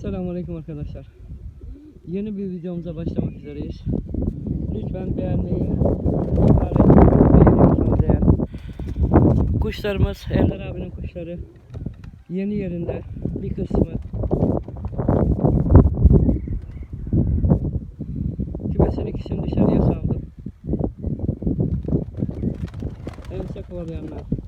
Selamünaleyküm arkadaşlar. Yeni bir videomuza başlamak üzereyiz. Lütfen beğenmeyi, beğeniyorsanız eğer. Kuşlarımız, Ender abinin kuşları yeni yerinde bir kısmı. Kümesin ikisini dışarıya saldım. Ense kovalayanlar.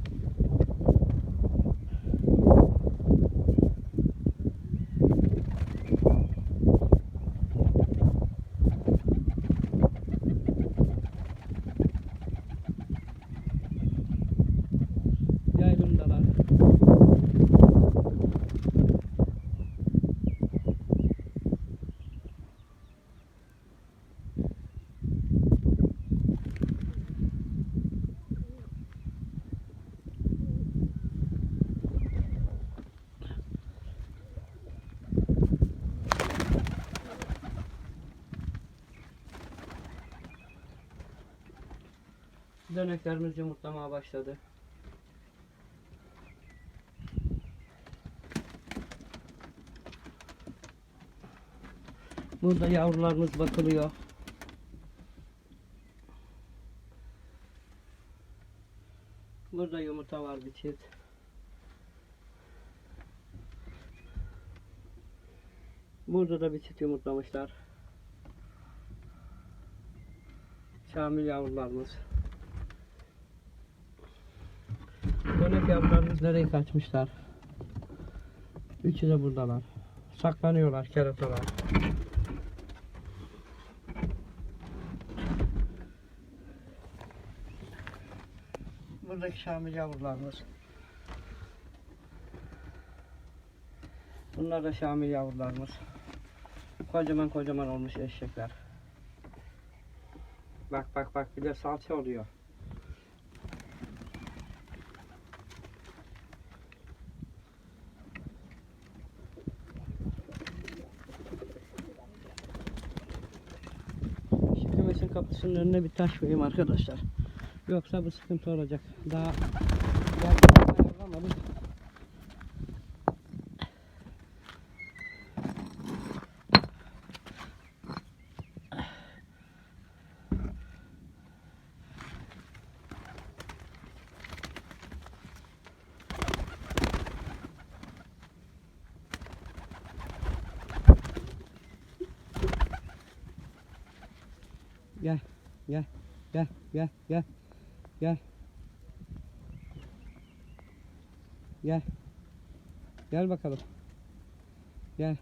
Yaylımdalar. Döneklerimiz yumurtlamaya başladı. Burada yavrularımız bakılıyor. Burada yumurta var bir çift. Burada da bir çift yumurtlamışlar. Şamil yavrularımız. Dönek yavrularımız nereye kaçmışlar? Üçü de buradalar. Saklanıyorlar keratalar. Buradaki Şamil yavrularımız. Bunlar da Şamil yavrularımız. Kocaman kocaman olmuş eşekler. Bak bak bak bir de salça oluyor. Şu kümesin kapısının önüne bir taş koyayım arkadaşlar. Yoksa bu sıkıntı olacak. Daha ayarlamadık. Gel, gel, gel, gel, gel, gel. Gel. Gel bakalım. Gel.